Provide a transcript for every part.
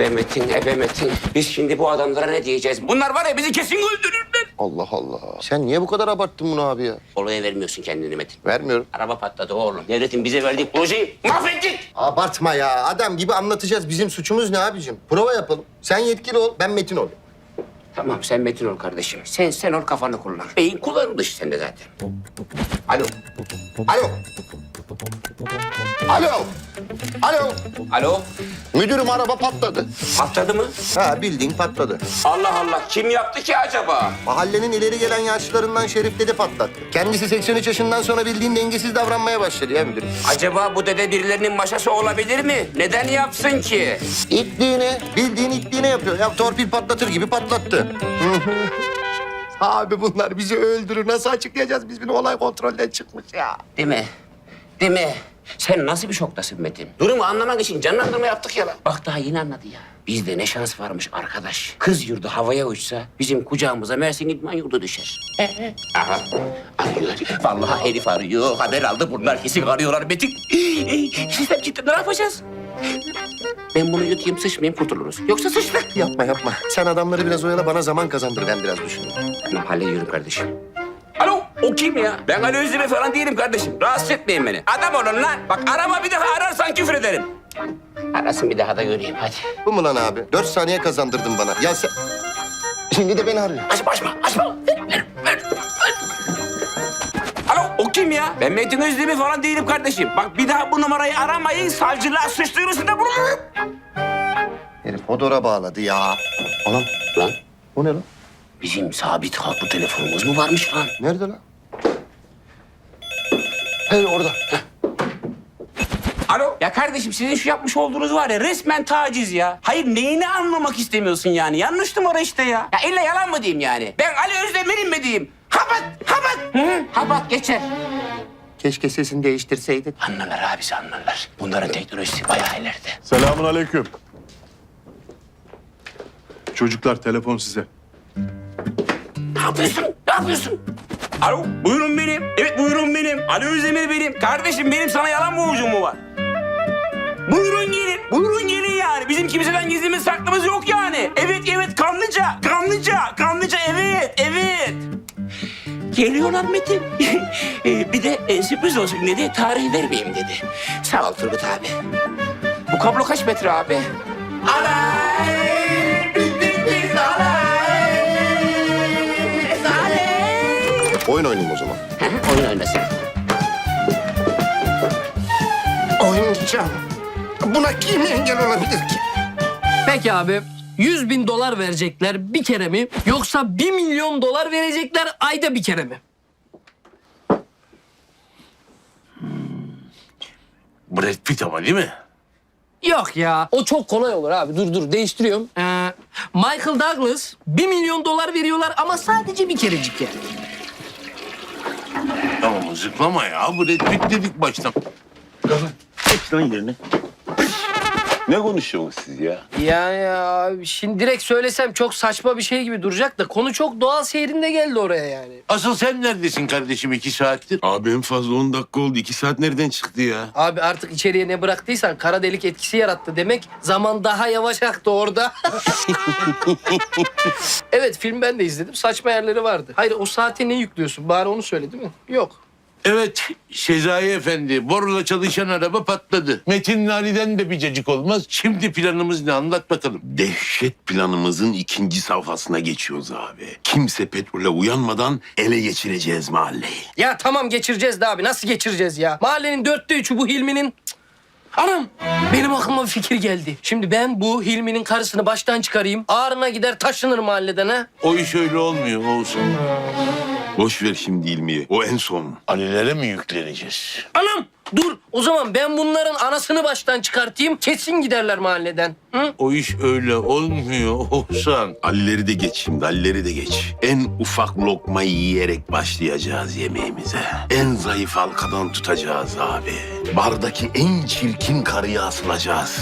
Ebe Metin, ebe Metin. Biz şimdi bu adamlara ne diyeceğiz? Bunlar var ya bizi kesin öldürürler. Allah Allah. Sen niye bu kadar abarttın bunu abi ya? Olaya vermiyorsun kendini Metin. Vermiyorum. Araba patladı oğlum. Devletin bize verdiği projeyi mahvettik. Abartma ya. Adam gibi anlatacağız. Bizim suçumuz ne abicim? Prova yapalım. Sen yetkili ol, ben Metin ol. Tamam sen Metin ol kardeşim. Sen sen ol kafanı kullan. Beyin kullanılmış sende zaten. Alo. Alo. Alo. Alo. Alo. Müdürüm araba patladı. Patladı mı? Ha bildiğin patladı. Allah Allah. Kim yaptı ki acaba? Mahallenin ileri gelen yaşlılarından Şerif dede patlattı. Kendisi 83 yaşından sonra bildiğin dengesiz davranmaya başladı ya müdürüm. Acaba bu dede birilerinin maşası olabilir mi? Neden yapsın ki? İtliğine, bildiğin itliğine yapıyor. Ya torpil patlatır gibi patlattı. Abi bunlar bizi öldürür. Nasıl açıklayacağız biz bunu? Olay kontrolden çıkmış ya. Değil mi? Değil mi? Sen nasıl bir şoktasın Metin? Durumu anlamak için canlandırma yaptık ya lan. Bak daha yeni anladı ya. Bizde ne şans varmış arkadaş. Kız yurdu havaya uçsa bizim kucağımıza Mersin İdman yurdu düşer. Aha. Arıyor. Vallahi herif arıyor. Haber aldı bunlar kesin arıyorlar Metin. Sistem ciddi ne yapacağız? Ben bunu yutayım sıçmayayım kurtuluruz. Yoksa sıçtık. Yapma yapma. Sen adamları biraz oyala bana zaman kazandır ben biraz düşüneyim. Tamam hallediyorum kardeşim. Alo o kim ya? Ben Ali Özdemir falan değilim kardeşim. Rahatsız etmeyin beni. Adam olun lan. Bak arama bir defa ararsan küfür ederim. Arasın bir daha da göreyim hadi. Bu mu lan abi? Dört saniye kazandırdın bana. Ya sen... Şimdi de beni arıyor. Açma açma açma. Metin Özdemir falan değilim kardeşim. Bak bir daha bu numarayı aramayın. Savcılığa suç duyurusunda bulunurum. Herif Hodor'a bağladı ya. Anam Lan o ne lan? bizim sabit hatlı telefonumuz mu varmış lan? Nerede lan? Hey orada. Alo. Ya kardeşim sizin şu yapmış olduğunuz var ya resmen taciz ya. Hayır neyini anlamak istemiyorsun yani? Yanlış numara işte ya. Ya illa yalan mı diyeyim yani? Ben Ali Özdemir'im mi diyeyim? Habat, habat. Hı? Habat geçer. Keşke sesini değiştirseydin. Anlarlar abisi anlarlar. Bunların teknolojisi bayağı ileride. Selamun aleyküm. Çocuklar telefon size. Ne yapıyorsun? Ne yapıyorsun? Alo, buyurun benim. Evet buyurun benim. Ali Özdemir benim. Kardeşim benim sana yalan mı ucum mu var? Buyurun gelin. Buyurun gelin yani. Bizim kimseden gizlimiz saklımız yok yani. Evet evet. Kanlıca Geliyorlar Metin. Ee, bir de e, sürpriz olsun dedi. Tarih vermeyeyim dedi. Sağ ol Turgut abi. Bu kablo kaç metre abi? Alay! Oyun oynayayım o zaman. Oyun oynasın. Oynayacağım. Buna kim engel olabilir ki? Peki abi 100 bin dolar verecekler bir kere mi? Yoksa 1 milyon dolar verecekler ayda bir kere mi? Brad Pitt ama değil mi? Yok ya o çok kolay olur abi dur dur değiştiriyorum. Ee, Michael Douglas 1 milyon dolar veriyorlar ama sadece bir kerecik yani. Tamam zıplama ya. Brad Pitt dedik baştan. Geç lan yerine. Ne konuşuyorsunuz siz ya? Yani abi şimdi direkt söylesem çok saçma bir şey gibi duracak da konu çok doğal seyrinde geldi oraya yani. Asıl sen neredesin kardeşim iki saattir? Abi en fazla 10 dakika oldu. 2 saat nereden çıktı ya? Abi artık içeriye ne bıraktıysan kara delik etkisi yarattı demek. Zaman daha yavaş aktı orada. evet film ben de izledim. Saçma yerleri vardı. Hayır o saate ne yüklüyorsun? Bari onu söyle değil mi? Yok. Evet Sezai Efendi. Borla çalışan araba patladı. Metin Nari'den de bir cacık olmaz. Şimdi planımız ne anlat bakalım. Dehşet planımızın ikinci safhasına geçiyoruz abi. Kimse petrole uyanmadan ele geçireceğiz mahalleyi. Ya tamam geçireceğiz de abi. Nasıl geçireceğiz ya? Mahallenin dörtte üçü bu Hilmi'nin... Cık. Anam benim aklıma bir fikir geldi. Şimdi ben bu Hilmi'nin karısını baştan çıkarayım. Ağrına gider taşınır mahalleden ha. O iş öyle olmuyor Oğuzhan. Boş ver şimdi ilmiyi. O en son. Alilere mi yükleneceğiz? Anam dur o zaman ben bunların anasını baştan çıkartayım. Kesin giderler mahalleden. Hı? O iş öyle olmuyor Oğuzhan. Alileri de geç şimdi, Alileri de geç. En ufak lokmayı yiyerek başlayacağız yemeğimize. En zayıf halkadan tutacağız abi. Bardaki en çirkin karıya asılacağız.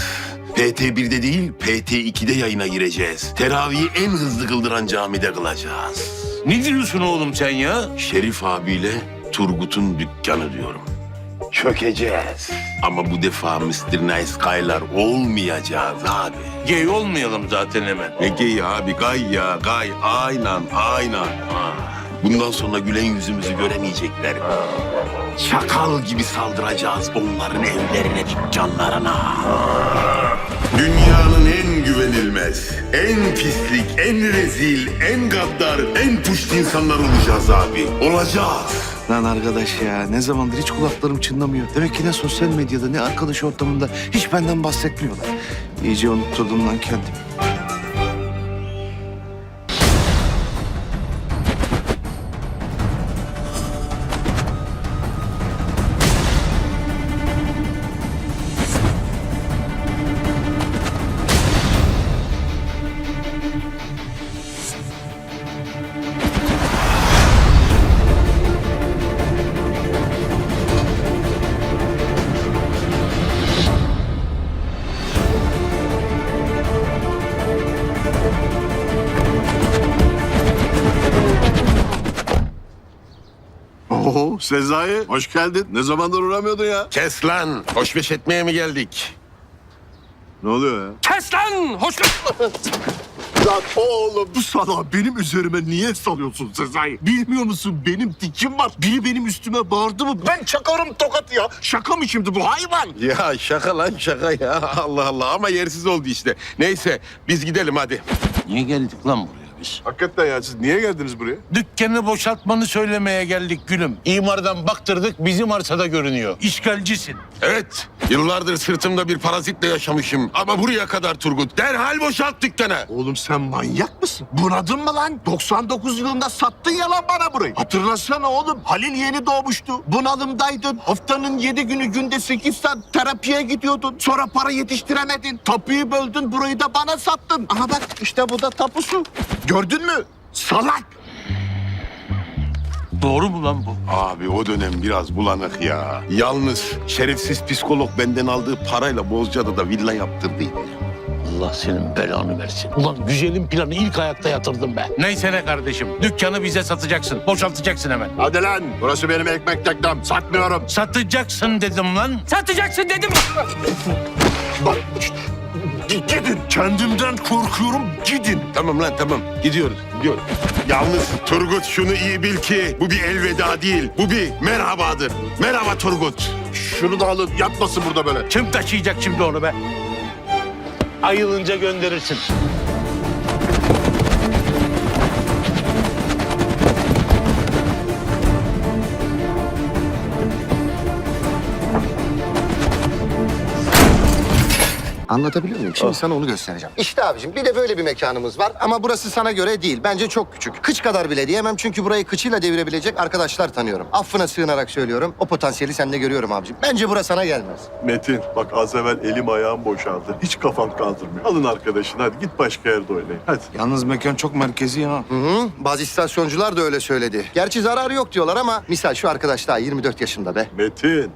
PT1'de değil, PT2'de yayına gireceğiz. Teravihi en hızlı kıldıran camide kılacağız. Ne diyorsun oğlum sen ya? Şerif abiyle Turgut'un dükkanı diyorum. Çökeceğiz. Ama bu defa Mr. Nice Guy'lar olmayacağız abi. Gay olmayalım zaten hemen. Ne geyi abi gay ya gay aynen aynen. Ha. Bundan sonra gülen yüzümüzü göremeyecekler. Çakal gibi saldıracağız onların evlerine, dükkanlarına. Dünyanın en güvenilmez, en pislik, en rezil, en gaddar, en puşt insanlar olacağız abi. Olacağız. Lan arkadaş ya ne zamandır hiç kulaklarım çınlamıyor. Demek ki ne sosyal medyada ne arkadaş ortamında hiç benden bahsetmiyorlar. İyice unutturdum lan kendimi. Sezai hoş geldin. Ne zamandır uğramıyordun ya? Kes lan. Hoşbeş etmeye mi geldik? Ne oluyor ya? Kes lan! Hoş Lan oğlum bu sana benim üzerime niye salıyorsun Sezai? Bilmiyor musun benim dikim var. Biri benim üstüme bağırdı mı ben çakarım tokat ya. Şaka mı şimdi bu hayvan? Ya şaka lan şaka ya. Allah Allah ama yersiz oldu işte. Neyse biz gidelim hadi. Niye geldik lan buraya biz? Hakikaten ya siz niye geldiniz buraya? Dükkanı boşaltmanı söylemeye geldik gülüm. İmardan baktırdık bizim arsada görünüyor. İşgalcisin. Evet yıllardır sırtımda bir parazitle yaşamışım. Ama buraya kadar Turgut. Derhal boşalt dükkanı. Oğlum sen manyak mısın? Bunadın mı lan? 99 yılında sattın ya lan bana burayı. Hatırlasana oğlum. Halil yeni doğmuştu. Bunalımdaydın. Haftanın yedi günü günde sekiz saat terapiye gidiyordun. Sonra para yetiştiremedin. Tapuyu böldün. Burayı da bana sattın. Aha bak işte bu da tapusu. Gördün mü? Salak. Doğru mu lan bu? Abi o dönem biraz bulanık ya. Yalnız şerefsiz psikolog benden aldığı parayla Bozcaada'da villa yaptırdıydı. Allah senin belanı versin. Ulan güzelim planı ilk ayakta yatırdım be. Neyse ne kardeşim. Dükkanı bize satacaksın. Boşaltacaksın hemen. Hadi lan. Burası benim ekmek teknem. Satmıyorum. Satacaksın dedim lan. Satacaksın dedim. Bak. Gidin. Kendimden korkuyorum. Gidin. Tamam lan tamam gidiyoruz gidiyoruz. Yalnız Turgut şunu iyi bil ki bu bir elveda değil. Bu bir merhabadır. Merhaba Turgut. Şunu da alın. Yatmasın burada böyle. Kim taşıyacak şimdi onu be? Ayılınca gönderirsin. Anlatabiliyor muyum? Şimdi sana onu göstereceğim. İşte abicim bir de böyle bir mekanımız var ama burası sana göre değil. Bence çok küçük. Kıç kadar bile diyemem çünkü burayı kıçıyla devirebilecek arkadaşlar tanıyorum. Affına sığınarak söylüyorum. O potansiyeli sende görüyorum abicim. Bence burası sana gelmez. Metin bak az evvel elim ayağım boşaldı. Hiç kafam kaldırmıyor. Alın arkadaşını hadi git başka yerde oynayın. Hadi. Yalnız mekan çok merkezi ha. Hı hı. Bazı istasyoncular da öyle söyledi. Gerçi zararı yok diyorlar ama misal şu arkadaş daha 24 yaşında be. Metin.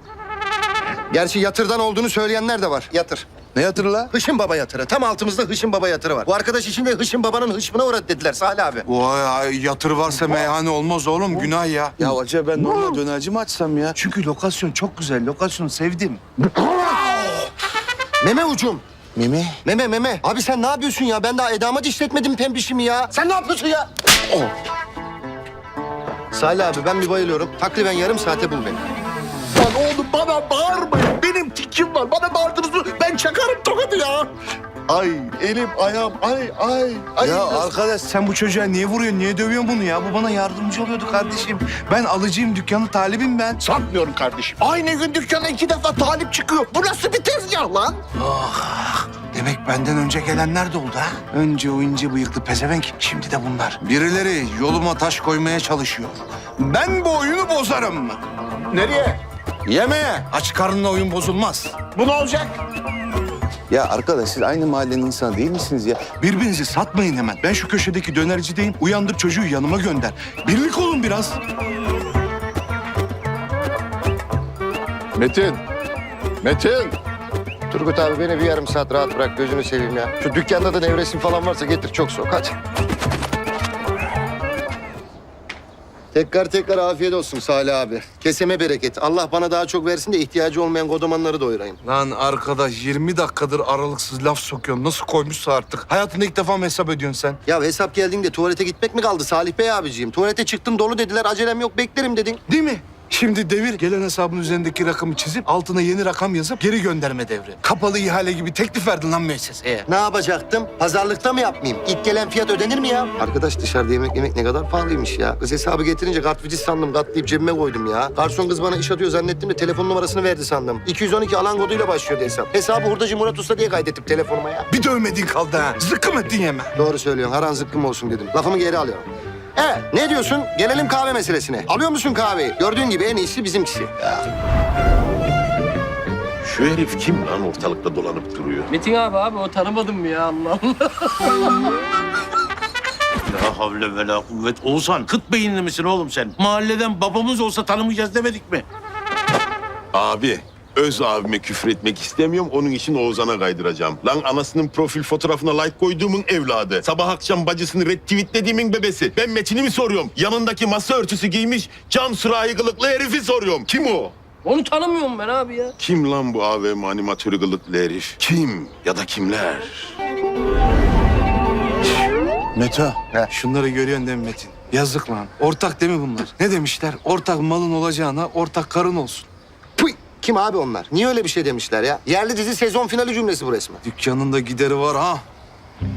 Gerçi yatırdan olduğunu söyleyenler de var. Yatır. Ne yatırı la? Hışım Baba yatırı. Tam altımızda Hışım Baba yatırı var. Bu arkadaş için de Hışım Baba'nın hışmına uğradı dediler Salih abi. Vay ay, yatır varsa meyhane olmaz oğlum günah ya. Ya acaba ben normal dönerci mi açsam ya? Çünkü lokasyon çok güzel. Lokasyonu sevdim. Meme ucum. Mimi. Meme meme. Abi sen ne yapıyorsun ya? Ben daha edama dişletmedim pembişimi ya. Sen ne yapıyorsun ya? Oh. Salih abi ben bir bayılıyorum. Takriben yarım saate bul beni. Bana bağırmayın. Benim tikim var. Bana bağırdınız mı ben çakarım tokadı ya. Ay elim ayağım ay ay. ay. Ya arkadaş sen bu çocuğa niye vuruyorsun? Niye dövüyorsun bunu ya? Bu bana yardımcı oluyordu kardeşim. Ben alıcıyım dükkanı talibim ben. Satmıyorum kardeşim. Aynı gün dükkana iki defa talip çıkıyor. Bu nasıl bir tezgah lan? Demek benden önce gelenler de oldu ha? Önce o ince bıyıklı pezevenk, şimdi de bunlar. Birileri yoluma taş koymaya çalışıyor. Ben bu oyunu bozarım. Nereye? Yemeğe. Aç karnına oyun bozulmaz. Bu ne olacak? Ya arkadaş siz aynı mahallenin insanı değil misiniz ya? Birbirinizi satmayın hemen. Ben şu köşedeki dönercideyim. Uyandır çocuğu yanıma gönder. Birlik olun biraz. Metin. Metin. Turgut abi beni bir yarım saat rahat bırak gözünü seveyim ya. Şu dükkanda da nevresim falan varsa getir çok soğuk hadi. Tekrar tekrar afiyet olsun Salih abi. Keseme bereket. Allah bana daha çok versin de ihtiyacı olmayan kodomanları doyurayım. Lan arkadaş 20 dakikadır aralıksız laf sokuyorsun. Nasıl koymuşsa artık. Hayatında ilk defa mı hesap ediyorsun sen? Ya hesap geldiğinde tuvalete gitmek mi kaldı Salih Bey abiciğim? Tuvalete çıktın dolu dediler acelem yok beklerim dedin. Değil mi? Şimdi devir gelen hesabın üzerindeki rakamı çizip altına yeni rakam yazıp geri gönderme devri. Kapalı ihale gibi teklif verdin lan müesseseye. Ne yapacaktım? Pazarlıkta mı yapmayayım? İlk gelen fiyat ödenir mi ya? Arkadaş dışarıda yemek yemek ne kadar pahalıymış ya. Kız hesabı getirince kartvizit sandım. Katlayıp cebime koydum ya. Garson kız bana iş atıyor zannettim de telefon numarasını verdi sandım. 212 alan koduyla başlıyordu hesap. Hesabı hurdacı Murat Usta diye kaydettim telefonuma ya. Bir dövmediğin kaldı ha. Zıkkım ettin yeme. Doğru söylüyorsun. Haran zıkkım olsun dedim. Lafımı geri alıyorum. Evet, ne diyorsun? Gelelim kahve meselesine. Alıyor musun kahveyi? Gördüğün gibi en iyisi bizimkisi. Şu herif kim lan ortalıkta dolanıp duruyor? Metin abi abi o tanımadım mı ya Allah Allah. La havle ve la kuvvet. Oğuzhan kıt beyinli misin oğlum sen? Mahalleden babamız olsa tanımayacağız demedik mi? Abi öz abime küfür etmek istemiyorum. Onun için Oğuzhan'a kaydıracağım. Lan anasının profil fotoğrafına like koyduğumun evladı. Sabah akşam bacısını retweetlediğimin bebesi. Ben Metin'i mi soruyorum? Yanındaki masa örtüsü giymiş cam sürahi kılıklı herifi soruyorum. Kim o? Onu tanımıyorum ben abi ya. Kim lan bu AVM animatörü kılıklı herif? Kim ya da kimler? Meto, He. şunları görüyorsun değil mi Metin? Yazık lan. Ortak değil mi bunlar? Ne demişler? Ortak malın olacağına ortak karın olsun. Kim abi onlar? Niye öyle bir şey demişler ya? Yerli dizi sezon finali cümlesi bu resmen. Dükkanında gideri var ha.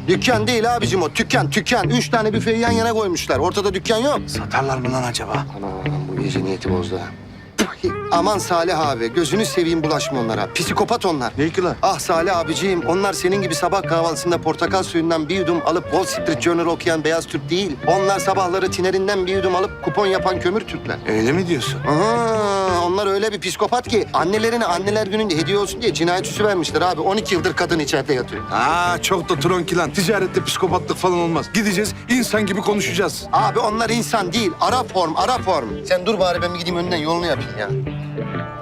Dükkan değil abicim o. Tükkan, tükkan. Üç tane büfeyi yan yana koymuşlar. Ortada dükkan yok. Satarlar mı lan acaba? Anam bu gece niyeti bozdu ha. Aman Salih abi. Gözünü seveyim bulaşma onlara. Psikopat onlar. Ne ki lan? Ah Salih abiciğim, onlar senin gibi sabah kahvaltısında portakal suyundan bir yudum alıp Wall Street Journal okuyan beyaz Türk değil. Onlar sabahları tinerinden bir yudum alıp kupon yapan kömür Türkler. Öyle mi diyorsun? Aha, onlar öyle bir psikopat ki annelerine anneler gününde hediye olsun diye cinayet süsü vermişler abi. 12 yıldır kadın içeride yatıyor. Aa çok da tronki lan. Ticarette psikopatlık falan olmaz. Gideceğiz, insan gibi konuşacağız. Abi onlar insan değil, ara form, ara form. Sen dur bari ben bir gideyim önden yolunu yapayım ya.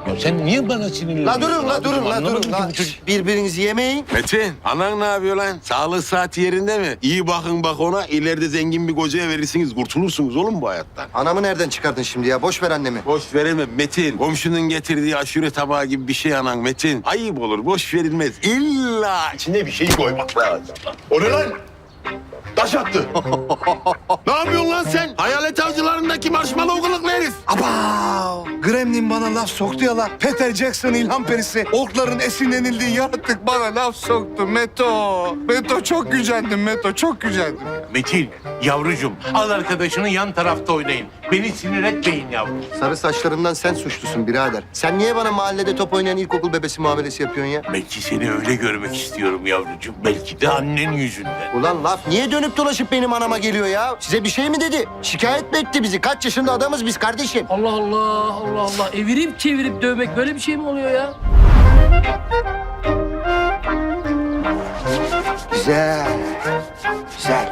Ya sen niye bana sinirleniyorsun? La durun, la durun, la durun. La. Birbirinizi yemeyin. Metin, anan ne yapıyor lan? Sağlık saati yerinde mi? İyi bakın bak ona. İleride zengin bir kocaya verirsiniz. Kurtulursunuz oğlum bu hayattan. Anamı nereden çıkardın şimdi ya? Boş ver annemi. Boş veremem Metin. Komşunun getirdiği aşure tabağı gibi bir şey anan Metin. Ayıp olur, boş verilmez. İlla içine bir şey koymak lazım. O ne lan? Taş attı. ne yapıyorsun lan sen? Hayalet avcılarındaki marshmallow kılıklı herif. Aba! Gremlin bana laf soktu ya la. Peter Jackson ilham perisi. Orkların esinlenildiği yaratık bana laf soktu. Meto. Meto çok gücendim Meto. Çok gücendim. Metin, yavrucuğum al arkadaşını yan tarafta oynayın. Beni sinir etmeyin yavrum. Sarı saçlarından sen suçlusun birader. Sen niye bana mahallede top oynayan ilkokul bebesi muamelesi yapıyorsun ya? Belki seni öyle görmek istiyorum yavrucuğum. Belki de annen yüzünden. Ulan laf niye dönüp dolaşıp benim anama geliyor ya? Size bir şey mi dedi? Şikayet mi etti bizi? Kaç yaşında adamız biz kardeşim? Allah Allah Allah Allah. Evirip çevirip dövmek böyle bir şey mi oluyor ya? Güzel. Güzel.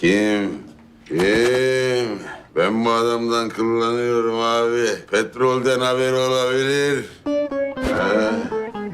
Kim? Kim? Ben bu adamdan kullanıyorum abi. Petrolden haber olabilir.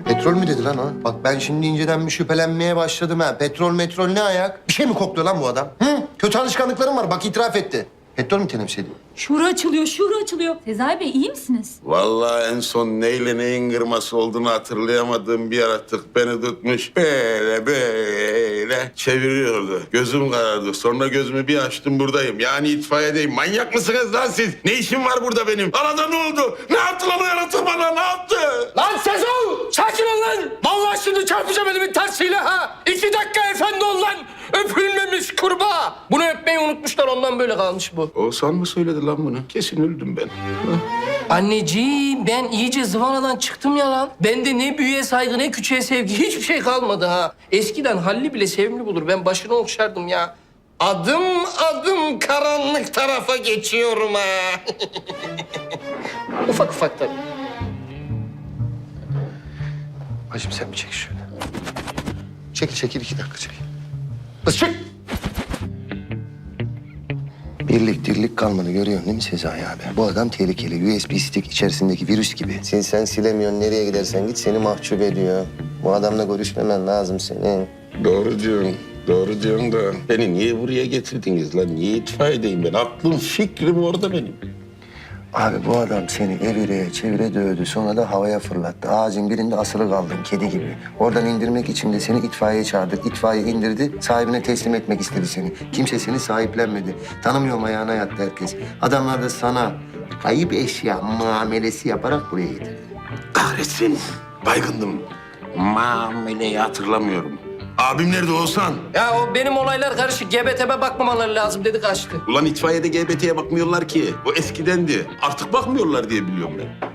Petrol mü dedi lan o? Bak ben şimdi inceden bir şüphelenmeye başladım ha. Petrol metrol ne ayak? Bir şey mi kokluyor lan bu adam? Hı? Kötü alışkanlıklarım var bak itiraf etti. Petrol mü ediyor? Şura açılıyor, şura açılıyor. Sezai Bey iyi misiniz? Vallahi en son neyle neyin kırması olduğunu hatırlayamadığım bir yaratık beni tutmuş. Böyle böyle çeviriyordu. Gözüm karardı. Sonra gözümü bir açtım buradayım. Yani itfaiyedeyim. Manyak mısınız lan siz? Ne işim var burada benim? Arada ne oldu? Ne yaptı lan o yaratık bana? Ne yaptı? Lan Sezon! Sakin ol lan! Vallahi şimdi çarpacağım elimin tersiyle ha! İki dakika efendi ol lan! Öpülmemiş kurbağa! Bunu öpmeyi unutmuşlar ondan böyle kalmış bu. Oğuzhan mı söyledi lan bunu? Kesin öldüm ben. Anneciğim ben iyice zıvanadan çıktım ya lan. Bende ne büyüğe saygı ne küçüğe sevgi hiçbir şey kalmadı ha. Eskiden Halli bile sevimli bulur. Ben başını okşardım ya. Adım adım karanlık tarafa geçiyorum ha. ufak ufak tabii. Hacım sen bir çek şöyle. Çekil çekil iki dakika çekil. Kız çık. Bir Birlik dirlik kalmadı görüyorsun değil mi Sezai abi? Bu adam tehlikeli. USB stick içerisindeki virüs gibi. Sen, sen silemiyorsun nereye gidersen git seni mahcup ediyor. Bu adamla görüşmemen lazım senin. Doğru diyorsun. Doğru diyorsun da beni niye buraya getirdiniz lan? Niye itfaiyedeyim ben? Aklım fikrim orada benim. Abi bu adam seni evireye çevire dövdü. Sonra da havaya fırlattı. Ağacın birinde asılı kaldın kedi gibi. Oradan indirmek için de seni itfaiye çağırdı. İtfaiye indirdi. Sahibine teslim etmek istedi seni. Kimse seni sahiplenmedi. Tanımıyorum ayağına yattı herkes. Adamlar da sana kayıp eşya muamelesi yaparak buraya getirdi. Kahretsin. Baygındım. Muameleyi hatırlamıyorum. Abim nerede Oğuzhan? Ya o benim olaylar karışık. GBT'me bakmamaları lazım dedi kaçtı. Ulan itfaiyede GBT'ye bakmıyorlar ki. O eskidendi. Artık bakmıyorlar diye biliyorum ben.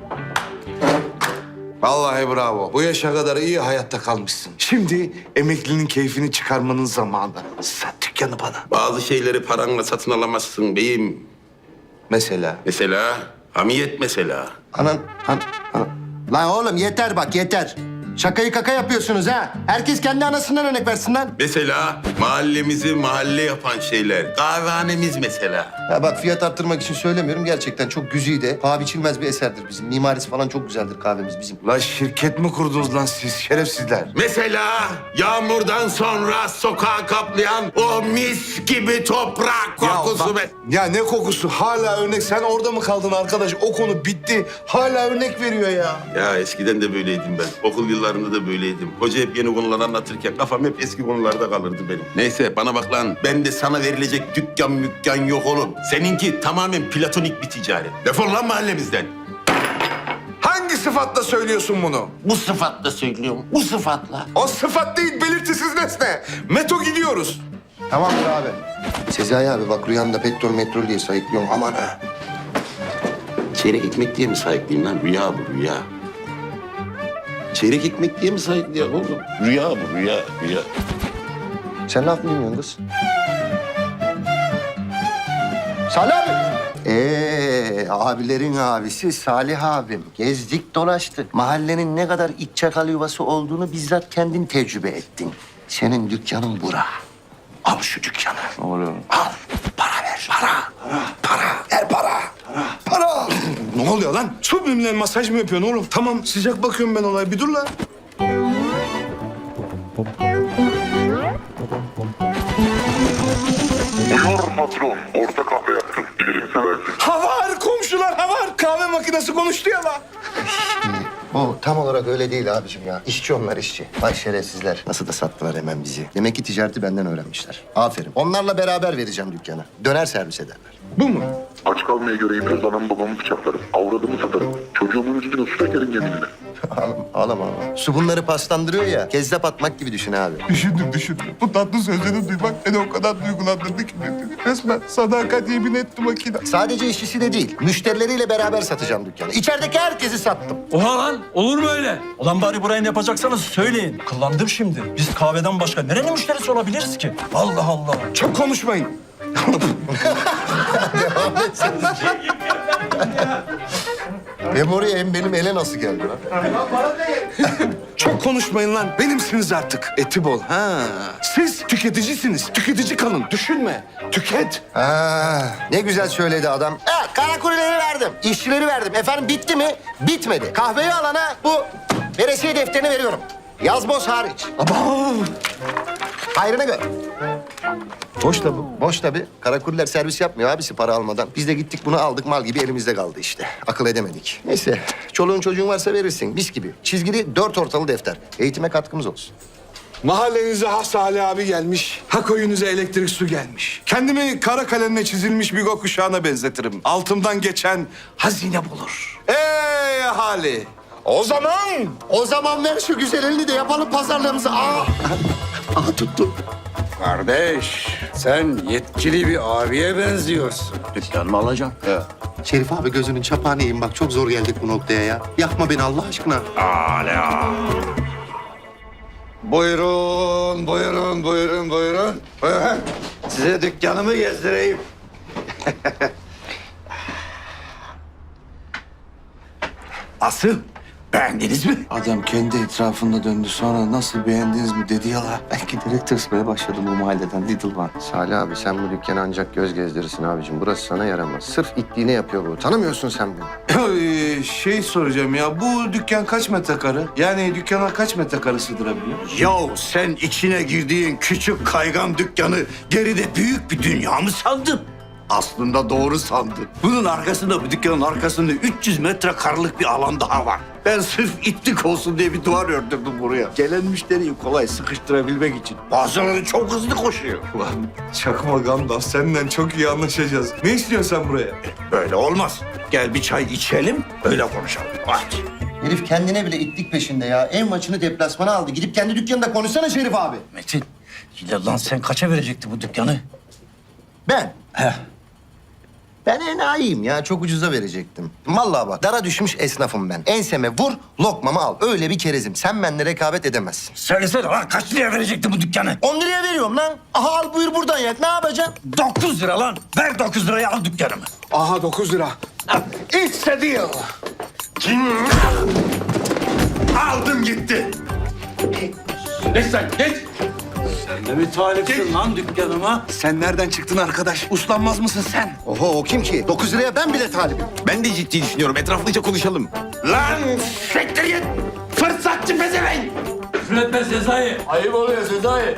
Vallahi bravo. Bu yaşa kadar iyi hayatta kalmışsın. Şimdi emeklinin keyfini çıkarmanın zamanı. Sat dükkanı bana. Bazı şeyleri paranla satın alamazsın beyim. Mesela. Mesela hamiyet mesela. Anan, an, an. Lan oğlum yeter bak yeter. Şakayı kaka yapıyorsunuz ha. Herkes kendi anasından örnek versin lan. Mesela mahallemizi mahalle yapan şeyler. Kahvehanemiz mesela. Ya bak fiyat arttırmak için söylemiyorum. Gerçekten çok güzide, paha biçilmez bir eserdir bizim. Mimarisi falan çok güzeldir kahvemiz bizim. La şirket mi kurdunuz lan siz şerefsizler? Mesela yağmurdan sonra sokağı kaplayan o mis gibi toprak kokusu Ya, be. bak- ya ne kokusu? Hala örnek. Sen orada mı kaldın arkadaş? O konu bitti. Hala örnek veriyor ya. Ya eskiden de böyleydim ben. Okul yıllarında da böyleydim. Hoca hep yeni konular anlatırken kafam hep eski konularda kalırdı benim. Neyse bana bak lan. Ben de sana verilecek dükkan mükkan yok oğlum. Seninki tamamen platonik bir ticaret. Defol lan mahallemizden. Hangi sıfatla söylüyorsun bunu? Bu sıfatla söylüyorum. Bu sıfatla. O sıfat değil, belirtisiz nesne. Meto gidiyoruz. Tamamdır abi. Sezai abi bak rüyamda petrol metrol diye sayıklıyorum. Aman ha. Çeyrek ekmek diye mi sahipliyim lan? Rüya bu rüya. Çeyrek ekmek diye mi sahipliyim oğlum? Rüya bu rüya rüya. Sen laf mı dinliyorsun kız? Salih abi. Ee, abilerin abisi Salih abim. Gezdik dolaştık. Mahallenin ne kadar iç çakal yuvası olduğunu bizzat kendin tecrübe ettin. Senin dükkanın bura. Al şu dükkanı. Oğlum. Al. Para ver. Para. Para. Ver para. Para. Ne oluyor lan? Subliminal masaj mı yapıyorsun oğlum? Tamam, sıcak bakıyorum ben olaya. Bir dur lan. Buyur patron. Orta kahve yaptım. Bilirim seversin. Havar komşular havar. Kahve makinesi konuştu ya lan. O tam olarak öyle değil abicim ya. İşçi onlar işçi. Vay şerefsizler. Nasıl da sattılar hemen bizi. Demek ki ticareti benden öğrenmişler. Aferin. Onlarla beraber vereceğim dükkanı. Döner servis ederler. Bu mu? Aç kalmaya göreyim anamı babamı bıçaklarım. Avradımı satarım. Çocuğumun üstüne su dökerim yeminine. Ağlama, ağlama, ağlama. Su bunları paslandırıyor ya. Kezzap atmak gibi düşün abi. Düşündüm düşündüm. Bu tatlı sözleri duymak beni o kadar duygulandırdı ki. Resmen sadakat yemin etti makine. Sadece işçisi de değil. Müşterileriyle beraber satacağım dükkanı. İçerideki herkesi sattım. Oha lan olur mu öyle? Ulan bari burayı ne yapacaksanız söyleyin. Kıllandım şimdi. Biz kahveden başka nerenin müşterisi olabiliriz ki? Allah Allah. Çok konuşmayın. Hem oraya hem benim ele nasıl geldi lan? Çok konuşmayın lan. Benimsiniz artık. Eti bol. Ha. Siz tüketicisiniz. Tüketici kalın. Düşünme. Tüket. Ha, ne güzel söyledi adam. Ha, karakulileri verdim. işçileri verdim. Efendim bitti mi? Bitmedi. Kahveyi alana bu veresiye defterini veriyorum. Yaz boz hariç. Hayrını gör. Boş da bu. Boş tabii. Karakuliler servis yapmıyor abisi para almadan. Biz de gittik bunu aldık mal gibi elimizde kaldı işte. Akıl edemedik. Neyse çoluğun çocuğun varsa verirsin mis gibi. Çizgili dört ortalı defter. Eğitime katkımız olsun. Mahallenize has Ali abi gelmiş. Ha koyunuza elektrik su gelmiş. Kendimi kara kalemle çizilmiş bir gökkuşağına benzetirim. Altımdan geçen hazine bulur. Ey ahali! O zaman O zaman ver şu güzel elini de yapalım pazarlığımızı. Aa! Aa tuttu. Kardeş sen yetkili bir abiye benziyorsun. Dükkan mı alacaksın? Şerif abi gözünün çapağını yiyin bak çok zor geldik bu noktaya ya. Yakma beni Allah aşkına. Buyurun, buyurun, buyurun, buyurun. Buyurun. Size dükkanımı gezdireyim. asıl Beğendiniz mi? Adam kendi etrafında döndü sonra nasıl beğendiniz mi dedi ya la. Belki direkt tırsmaya başladım bu mahalleden Little One. Salih abi sen bu dükkana ancak göz gezdirirsin abicim. Burası sana yaramaz. Sırf itliğine yapıyor bu. Tanımıyorsun sen beni. Ee, şey soracağım ya bu dükkan kaç metrekare? Yani dükkana kaç metrekare sığdırabiliyor? Yahu sen içine girdiğin küçük kaygan dükkanı geride büyük bir dünya mı sandın? Aslında doğru sandın. Bunun arkasında, bu dükkanın arkasında 300 metre karlık bir alan daha var. Ben sırf itlik olsun diye bir duvar ördürdüm buraya. Gelen müşteriyi kolay sıkıştırabilmek için. Bazıları çok hızlı koşuyor. Ulan çakma Gandalf senden çok iyi anlaşacağız. Ne istiyorsun sen buraya? Böyle olmaz. Gel bir çay içelim, öyle konuşalım. Hadi. Herif kendine bile itlik peşinde ya. Ev maçını deplasmana aldı. Gidip kendi dükkanında konuşsana Şerif abi. Metin, ya lan sen kaça verecekti bu dükkanı? Ben? Ben enayiyim ya. Çok ucuza verecektim. Vallahi bak dara düşmüş esnafım ben. Enseme vur, lokmamı al. Öyle bir kerezim. Sen benimle rekabet edemezsin. Söylesene lan kaç liraya verecekti bu dükkanı? 10 liraya veriyorum lan. Aha al buyur buradan yak. Ne yapacaksın? 9 lira lan. Ver 9 liraya al dükkanımı. Aha 9 lira. It's a deal. Aldım gitti. Geç sen geç. Ne bir talipsin lan dükkanıma? Sen nereden çıktın arkadaş? Uslanmaz mısın sen? Oho o kim ki? 9 liraya ben bile talibim. Ben de ciddi düşünüyorum. Etraflıca konuşalım. Lan siktir git. Fırsatçı pezevenk.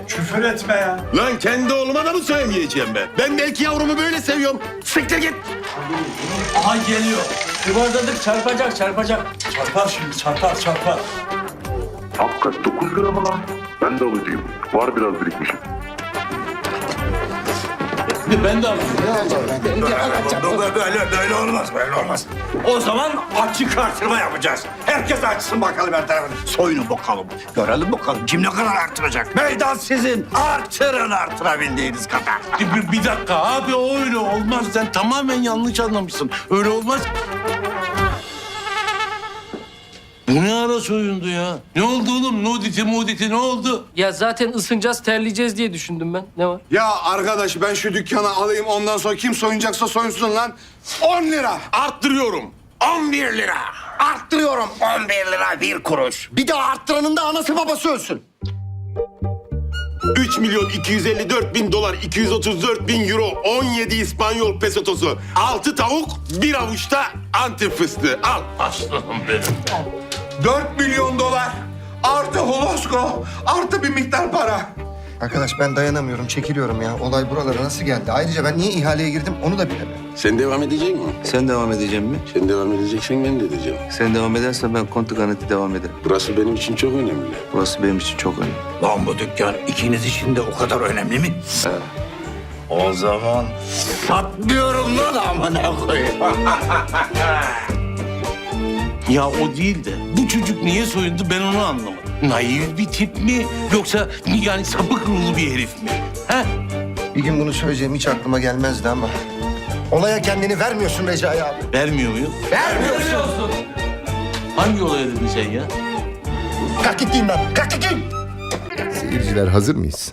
Küfür etme ya. Lan kendi oğluma da mı söyleyeceğim ben? Ben belki yavrumu böyle seviyorum. Siktir git. Aha geliyor. Yuvarladık çarpacak çarpacak. Çarpar şimdi çarpar çarpar. Hakikat 9 lira mı lan? Ben de alıcıyım. Var biraz birikmişim. Ben de alayım. Böyle, böyle, böyle olmaz, böyle olmaz. O zaman açık artırma yapacağız. Herkes açsın bakalım her tarafını. Soyunun bakalım. Görelim bakalım kim ne kadar artıracak. Meydan sizin. Artırın artırabildiğiniz kadar. Bir, bir dakika abi o öyle olmaz. Sen tamamen yanlış anlamışsın. Öyle olmaz. Bu ne ara soyundu ya? Ne oldu oğlum? Nuditi muditi ne oldu? Ya zaten ısınacağız, terleyeceğiz diye düşündüm ben. Ne var? Ya arkadaş ben şu dükkanı alayım ondan sonra kim soyunacaksa soyunsun lan. 10 lira. Arttırıyorum. 11 lira. Arttırıyorum 11 lira bir kuruş. Bir daha arttıranın da anası babası ölsün. 3 milyon 254 bin dolar, 234 bin euro, 17 İspanyol pesotosu, 6 tavuk, bir avuçta antep fıstığı. Al. Aslanım benim. 4 milyon dolar. Artı holosko. Artı bir miktar para. Arkadaş ben dayanamıyorum, çekiliyorum ya. Olay buralara nasıl geldi? Ayrıca ben niye ihaleye girdim onu da bilemem. Sen devam edecek misin? Sen devam edeceğim mi? Sen devam edeceksen ben de edeceğim. Sen devam edersen ben kontu garanti devam ederim. Burası benim için çok önemli. Burası benim için çok önemli. Lan bu dükkan ikiniz için de o kadar önemli mi? O zaman satmıyorum lan amına koyayım. Ya o değil de bu çocuk niye soyundu ben onu anlamadım. Naif bir tip mi yoksa yani sapık ruhlu bir herif mi? He? Bir gün bunu söyleyeceğim hiç aklıma gelmezdi ama. Olaya kendini vermiyorsun Recai abi. Vermiyor muyum? Vermiyorsun. Hangi olaya dedin sen ya? Kalk git lan. Kalk git. Seyirciler hazır mıyız?